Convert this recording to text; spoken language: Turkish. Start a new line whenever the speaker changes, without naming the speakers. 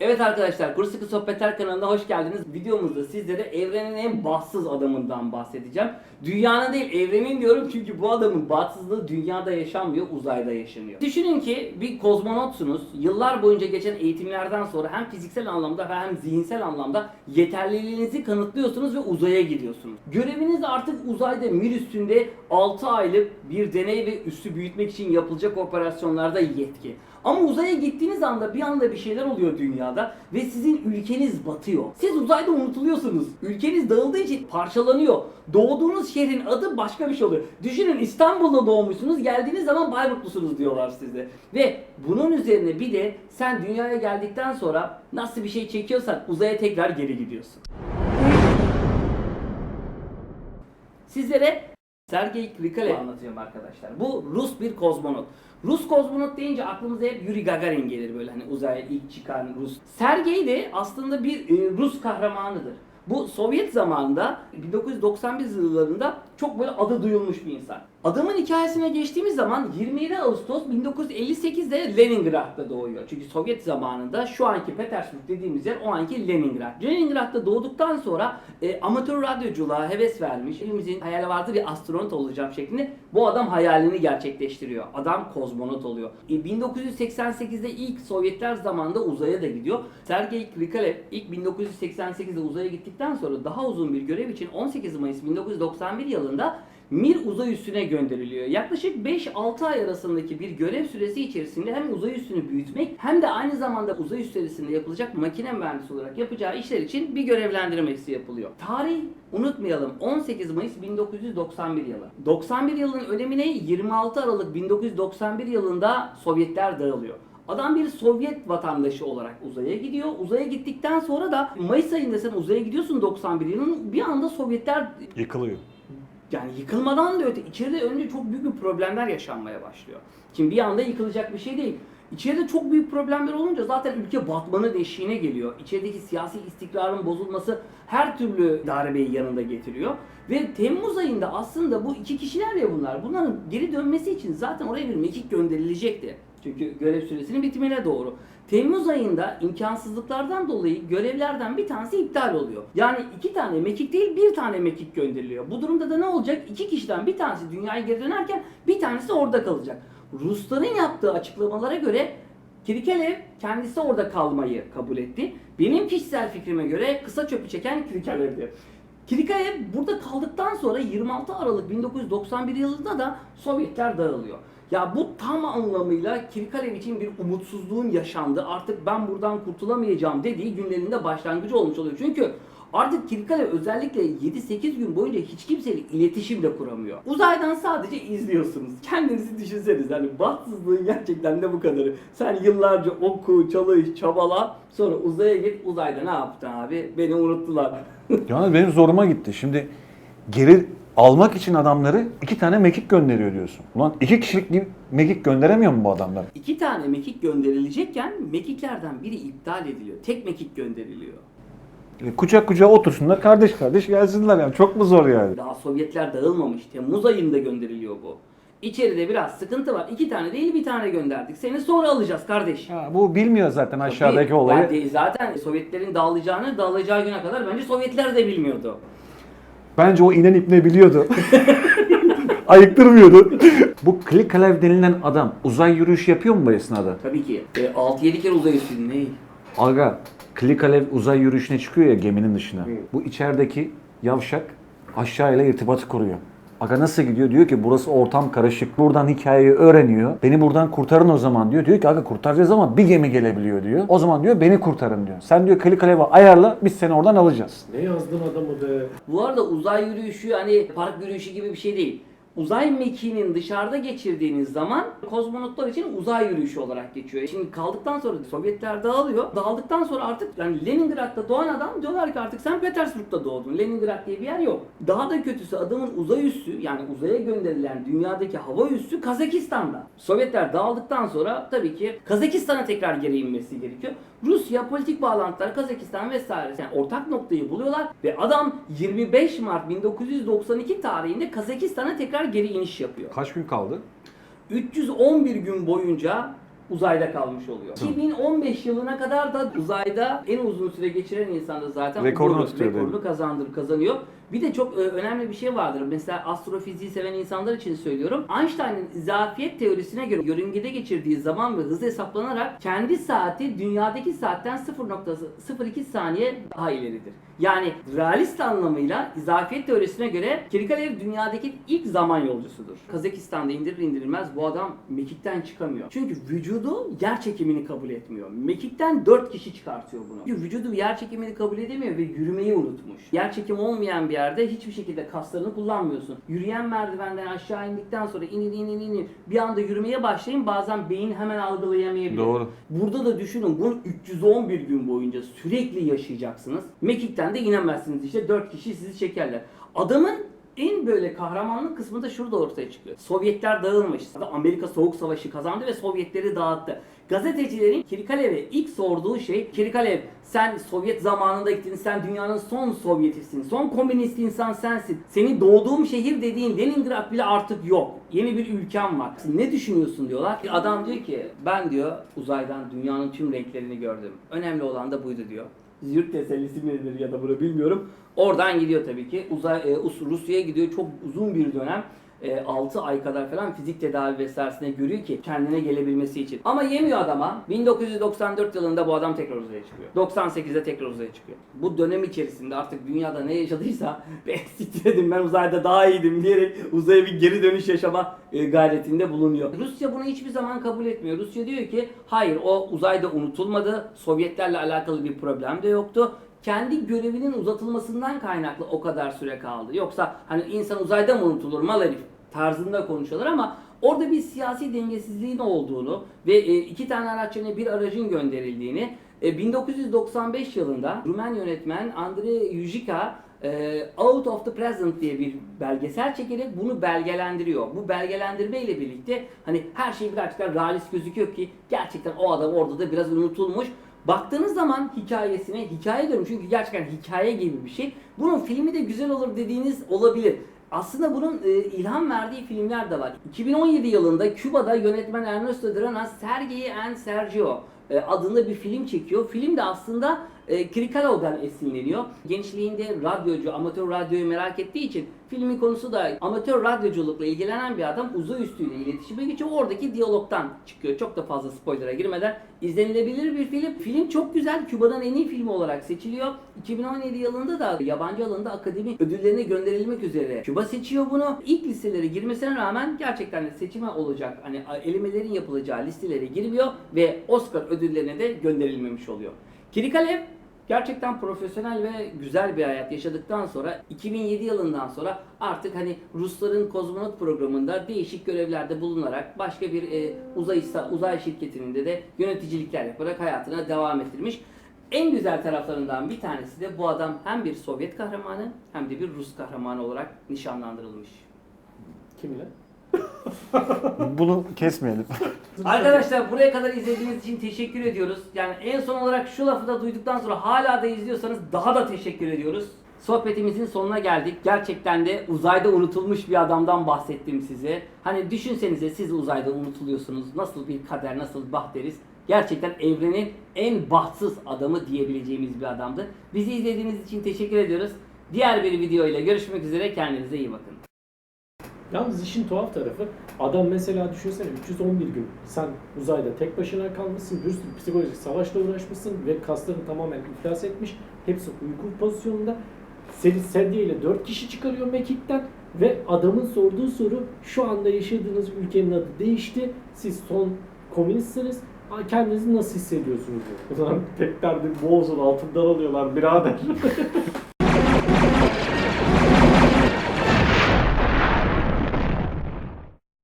Evet arkadaşlar, Kuru Sıkı Sohbetler kanalına hoş geldiniz. Videomuzda sizlere evrenin en bahtsız adamından bahsedeceğim. Dünyanın değil, evrenin diyorum çünkü bu adamın bahtsızlığı dünyada yaşanmıyor, uzayda yaşanıyor. Düşünün ki bir kozmonotsunuz. Yıllar boyunca geçen eğitimlerden sonra hem fiziksel anlamda hem zihinsel anlamda yeterliliğinizi kanıtlıyorsunuz ve uzaya gidiyorsunuz. Göreviniz artık uzayda mir üstünde 6 aylık bir deney ve üssü büyütmek için yapılacak operasyonlarda yetki. Ama uzaya gittiğiniz anda bir anda bir şeyler oluyor dünyada ve sizin ülkeniz batıyor. Siz uzayda unutuluyorsunuz. Ülkeniz dağıldığı için parçalanıyor. Doğduğunuz şehrin adı başka bir şey oluyor. Düşünün İstanbul'da doğmuşsunuz geldiğiniz zaman Bayburtlusunuz diyorlar size. Ve bunun üzerine bir de sen dünyaya geldikten sonra nasıl bir şey çekiyorsan uzaya tekrar geri gidiyorsun. Sizlere Sergey Krikalev anlatıyorum arkadaşlar. Bu Rus bir kozmonot. Rus kozmonot deyince aklımıza hep Yuri Gagarin gelir böyle hani uzaya ilk çıkan Rus. Sergey de aslında bir e, Rus kahramanıdır. Bu Sovyet zamanında 1991 yıllarında çok böyle adı duyulmuş bir insan. Adamın hikayesine geçtiğimiz zaman 27 Ağustos 1958'de Leningrad'da doğuyor. Çünkü Sovyet zamanında şu anki Petersburg dediğimiz yer o anki Leningrad. Leningrad'da doğduktan sonra e, amatör radyoculuğa heves vermiş. Elimizin hayali vardı bir astronot olacağım şeklinde. Bu adam hayalini gerçekleştiriyor. Adam kozmonot oluyor. E, 1988'de ilk Sovyetler zamanında uzaya da gidiyor. Sergey Krikalev ilk 1988'de uzaya gittikten sonra daha uzun bir görev için 18 Mayıs 1991 yılında Mir uzay üssüne gönderiliyor. Yaklaşık 5-6 ay arasındaki bir görev süresi içerisinde hem uzay üssünü büyütmek hem de aynı zamanda uzay üssüsünde yapılacak makine mühendisi olarak yapacağı işler için bir görevlendirmesi yapılıyor. Tarih unutmayalım 18 Mayıs 1991 yılı. 91 yılının önemine 26 Aralık 1991 yılında Sovyetler dağılıyor. Adam bir Sovyet vatandaşı olarak uzaya gidiyor. Uzaya gittikten sonra da Mayıs ayında sen uzaya gidiyorsun 91 yılının bir anda Sovyetler
Yıkılıyor.
Yani yıkılmadan da öte içeride önce çok büyük bir problemler yaşanmaya başlıyor. Şimdi bir anda yıkılacak bir şey değil. İçeride çok büyük problemler olunca zaten ülke batmanın eşiğine geliyor. İçerideki siyasi istikrarın bozulması her türlü darbeyi yanında getiriyor. Ve Temmuz ayında aslında bu iki kişiler ya bunlar. Bunların geri dönmesi için zaten oraya bir mekik gönderilecekti. Çünkü görev süresinin bitimine doğru. Temmuz ayında imkansızlıklardan dolayı görevlerden bir tanesi iptal oluyor. Yani iki tane mekik değil bir tane mekik gönderiliyor. Bu durumda da ne olacak? İki kişiden bir tanesi dünyaya geri dönerken bir tanesi orada kalacak. Rusların yaptığı açıklamalara göre Kirikelev kendisi orada kalmayı kabul etti. Benim kişisel fikrime göre kısa çöpü çeken Kirikelev'di. Kirikayev burada kaldıktan sonra 26 Aralık 1991 yılında da Sovyetler dağılıyor. Ya bu tam anlamıyla Kirikalev için bir umutsuzluğun yaşandı. Artık ben buradan kurtulamayacağım dediği günlerinde başlangıcı olmuş oluyor. Çünkü artık Kirikalev özellikle 7-8 gün boyunca hiç kimseyle iletişim de kuramıyor. Uzaydan sadece izliyorsunuz. Kendinizi düşünseniz hani bahtsızlığın gerçekten de bu kadarı. Sen yıllarca oku, çalış, çabala sonra uzaya git. Uzayda ne yaptın abi? Beni unuttular.
Yani benim zoruma gitti. Şimdi geri almak için adamları iki tane mekik gönderiyor diyorsun. Ulan iki kişilik bir mekik gönderemiyor mu bu adamlar?
İki tane mekik gönderilecekken mekiklerden biri iptal ediliyor. Tek mekik gönderiliyor.
E, kucak kucağa otursunlar kardeş kardeş gelsinler yani. Çok mu zor yani?
Daha Sovyetler dağılmamış. Temmuz ayında gönderiliyor bu. İçeride biraz sıkıntı var. İki tane değil bir tane gönderdik. Seni sonra alacağız kardeş.
Ha, bu bilmiyor zaten aşağıdaki
Tabii,
olayı.
yani zaten Sovyetlerin dağılacağını dağılacağı güne kadar bence Sovyetler de bilmiyordu.
Bence o inen ipne biliyordu. Ayıktırmıyordu. bu Klikalev denilen adam uzay yürüyüşü yapıyor mu bu esnada?
Tabii ki. E, 6-7 kere uzay üstü ne?
Aga Klikalev uzay yürüyüşüne çıkıyor ya geminin dışına. Bu içerideki yavşak aşağıyla irtibatı kuruyor. Aga nasıl gidiyor? Diyor ki burası ortam karışık. Buradan hikayeyi öğreniyor. Beni buradan kurtarın o zaman diyor. Diyor ki aga kurtaracağız ama bir gemi gelebiliyor diyor. O zaman diyor beni kurtarın diyor. Sen diyor Klikalev'i ayarla biz seni oradan alacağız.
Ne yazdın adamı be?
Bu arada uzay yürüyüşü hani park yürüyüşü gibi bir şey değil. Uzay mekiğinin dışarıda geçirdiğiniz zaman kozmonotlar için uzay yürüyüşü olarak geçiyor. Şimdi kaldıktan sonra Sovyetler dağılıyor. Dağıldıktan sonra artık yani Leningrad'da doğan adam diyorlar ki artık sen Petersburg'da doğdun. Leningrad diye bir yer yok. Daha da kötüsü adamın uzay üssü yani uzaya gönderilen dünyadaki hava üssü Kazakistan'da. Sovyetler dağıldıktan sonra tabii ki Kazakistan'a tekrar geri inmesi gerekiyor. Rusya politik bağlantılar Kazakistan vesaire yani ortak noktayı buluyorlar ve adam 25 Mart 1992 tarihinde Kazakistan'a tekrar geri iniş yapıyor.
Kaç gün kaldı?
311 gün boyunca uzayda kalmış oluyor. 2015 yılına kadar da uzayda en uzun süre geçiren insan da zaten
Rekorunu tutuyor
rekorunu kazandır kazanıyor. Bir de çok e, önemli bir şey vardır. Mesela astrofiziği seven insanlar için söylüyorum. Einstein'ın izafiyet teorisine göre yörüngede geçirdiği zaman ve hız hesaplanarak kendi saati dünyadaki saatten 0.02 saniye daha ileridir. Yani realist anlamıyla izafiyet teorisine göre Kirikalev dünyadaki ilk zaman yolcusudur. Kazakistan'da indirir indirilmez bu adam mekikten çıkamıyor. Çünkü vücudu yer çekimini kabul etmiyor. Mekikten 4 kişi çıkartıyor bunu. Çünkü vücudu yer çekimini kabul edemiyor ve yürümeyi unutmuş. Yer çekimi olmayan bir yerde hiçbir şekilde kaslarını kullanmıyorsun. Yürüyen merdivenden aşağı indikten sonra inin inin inin bir anda yürümeye başlayın bazen beyin hemen algılayamayabilir.
Doğru.
Burada da düşünün bunu 311 gün boyunca sürekli yaşayacaksınız. Mekik'ten de inemezsiniz işte 4 kişi sizi çekerler. Adamın en böyle kahramanlık kısmı da şurada ortaya çıkıyor. Sovyetler dağılmış. Amerika Soğuk Savaşı kazandı ve Sovyetleri dağıttı. Gazetecilerin Kirikalev'e ilk sorduğu şey Kirikalev sen Sovyet zamanında gittin sen dünyanın son Sovyetisin. Son komünist insan sensin. Senin doğduğum şehir dediğin Leningrad bile artık yok. Yeni bir ülkem var. Ne düşünüyorsun diyorlar. Adam diyor ki ben diyor uzaydan dünyanın tüm renklerini gördüm. Önemli olan da buydu diyor. Zürt tesellisi mi nedir ya da bunu bilmiyorum. Oradan gidiyor tabii ki. Uzay, e, Us- Rusya'ya gidiyor. Çok uzun bir dönem. 6 ay kadar falan fizik tedavi vesairesine görüyor ki kendine gelebilmesi için. Ama yemiyor adama. 1994 yılında bu adam tekrar uzaya çıkıyor. 98'de tekrar uzaya çıkıyor. Bu dönem içerisinde artık dünyada ne yaşadıysa ben siktir edin ben uzayda daha iyiydim diyerek uzaya bir geri dönüş yaşama e, gayretinde bulunuyor. Rusya bunu hiçbir zaman kabul etmiyor. Rusya diyor ki hayır o uzayda unutulmadı. Sovyetlerle alakalı bir problem de yoktu kendi görevinin uzatılmasından kaynaklı o kadar süre kaldı. Yoksa hani insan uzayda mı unutulur mal tarzında konuşuyorlar ama orada bir siyasi dengesizliğin olduğunu ve e, iki tane araç bir aracın gönderildiğini e, 1995 yılında Rumen yönetmen Andrei Yujica e, Out of the Present diye bir belgesel çekerek bunu belgelendiriyor. Bu belgelendirme ile birlikte hani her şey gerçekten realist gözüküyor ki gerçekten o adam orada da biraz unutulmuş. Baktığınız zaman hikayesine hikaye diyorum çünkü gerçekten hikaye gibi bir şey. Bunun filmi de güzel olur dediğiniz olabilir. Aslında bunun e, ilham verdiği filmler de var. 2017 yılında Küba'da yönetmen Ernesto Dranas Sergei and Sergio e, adında bir film çekiyor. Film de aslında e, Krikalov'dan esinleniyor. Gençliğinde radyocu, amatör radyoyu merak ettiği için filmin konusu da amatör radyoculukla ilgilenen bir adam uzay üstüyle iletişime geçiyor. Oradaki diyalogtan çıkıyor. Çok da fazla spoiler'a girmeden izlenilebilir bir film. Film çok güzel. Küba'dan en iyi film olarak seçiliyor. 2017 yılında da yabancı alanda akademi ödüllerine gönderilmek üzere Küba seçiyor bunu. İlk listelere girmesine rağmen gerçekten de seçime olacak hani elemelerin yapılacağı listelere girmiyor ve Oscar ödüllerine de gönderilmemiş oluyor. Kirikalev gerçekten profesyonel ve güzel bir hayat yaşadıktan sonra 2007 yılından sonra artık hani Rusların kozmonot programında değişik görevlerde bulunarak başka bir e, uzay uzay şirketinin de de yöneticilikler yaparak hayatına devam ettirmiş. En güzel taraflarından bir tanesi de bu adam hem bir Sovyet kahramanı hem de bir Rus kahramanı olarak nişanlandırılmış.
Kimle?
Bunu kesmeyelim.
Arkadaşlar buraya kadar izlediğiniz için teşekkür ediyoruz. Yani en son olarak şu lafı da duyduktan sonra hala da izliyorsanız daha da teşekkür ediyoruz. Sohbetimizin sonuna geldik. Gerçekten de uzayda unutulmuş bir adamdan bahsettim size. Hani düşünsenize siz uzayda unutuluyorsunuz. Nasıl bir kader, nasıl bahteriz. Gerçekten evrenin en bahtsız adamı diyebileceğimiz bir adamdı. Bizi izlediğiniz için teşekkür ediyoruz. Diğer bir video ile görüşmek üzere. Kendinize iyi bakın.
Yalnız işin tuhaf tarafı adam mesela düşünsene 311 gün sen uzayda tek başına kalmışsın, bir sürü psikolojik savaşla uğraşmışsın ve kasların tamamen iflas etmiş. Hepsi uyku pozisyonunda. Seni sedye ile 4 kişi çıkarıyor mekikten ve adamın sorduğu soru şu anda yaşadığınız ülkenin adı değişti. Siz son komünistsiniz. Kendinizi nasıl hissediyorsunuz? diyor. Ulan tek derdi boğazın altından alıyorlar birader.